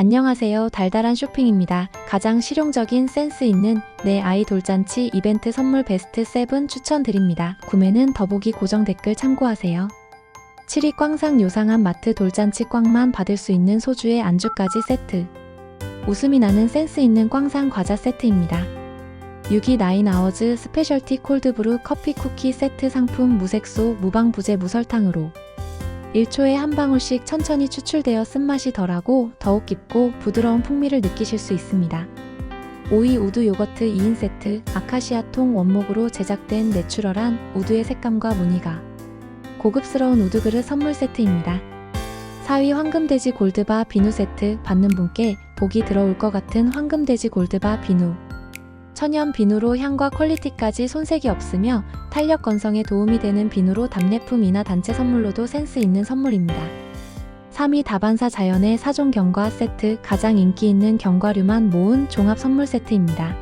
안녕하세요. 달달한 쇼핑입니다. 가장 실용적인 센스 있는 내 아이 돌잔치 이벤트 선물 베스트 7 추천드립니다. 구매는 더보기 고정 댓글 참고하세요. 7위 꽝상 요상한 마트 돌잔치 꽝만 받을 수 있는 소주의 안주까지 세트. 웃음이 나는 센스 있는 꽝상 과자 세트입니다. 6위 나인아워즈 스페셜티 콜드브루 커피 쿠키 세트 상품 무색소 무방부제 무설탕으로 1초에 한 방울씩 천천히 추출되어 쓴맛이 덜하고 더욱 깊고 부드러운 풍미를 느끼실 수 있습니다. 5위 우드 요거트 2인 세트 아카시아 통 원목으로 제작된 내추럴한 우드의 색감과 무늬가 고급스러운 우드 그릇 선물 세트입니다. 4위 황금돼지 골드바 비누 세트 받는 분께 복이 들어올 것 같은 황금돼지 골드바 비누 천연 비누로 향과 퀄리티까지 손색이 없으며 탄력 건성에 도움이 되는 비누로 답례품이나 단체 선물로도 센스 있는 선물입니다. 3위 다반사 자연의 사종 경과 세트 가장 인기 있는 견과류만 모은 종합 선물 세트입니다.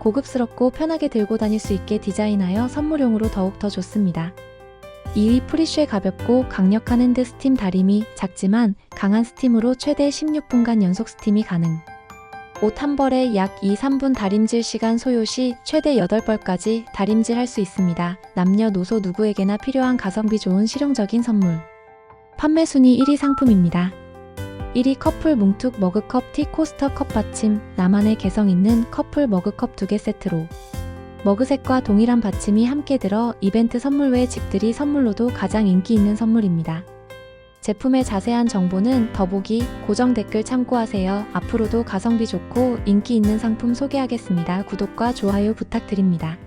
고급스럽고 편하게 들고 다닐 수 있게 디자인하여 선물용으로 더욱 더 좋습니다. 2위 프리쉬의 가볍고 강력한 핸드 스팀 다리미 작지만 강한 스팀으로 최대 16분간 연속 스팀이 가능. 옷 한 벌에 약 2, 3분 다림질 시간 소요 시 최대 8벌까지 다림질 할 수 있습니다. 남녀노소 누구에게나 필요한 가성비 좋은 실용적인 선물. 판매 순위 1위 상품입니다. 1위 커플 뭉툭 머그컵 티 코스터 컵 받침 나만의 개성 있는 커플 머그컵 2개 세트로 머그색과 동일한 받침이 함께 들어 이벤트 선물 외 집들이 선물로도 가장 인기 있는 선물입니다. 제품의 자세한 정보는 더보기 고정 댓글 참고하세요. 앞으로도 가성비 좋고 인기 있는 상품 소개하겠습니다. 구독과 좋아요 부탁드립니다.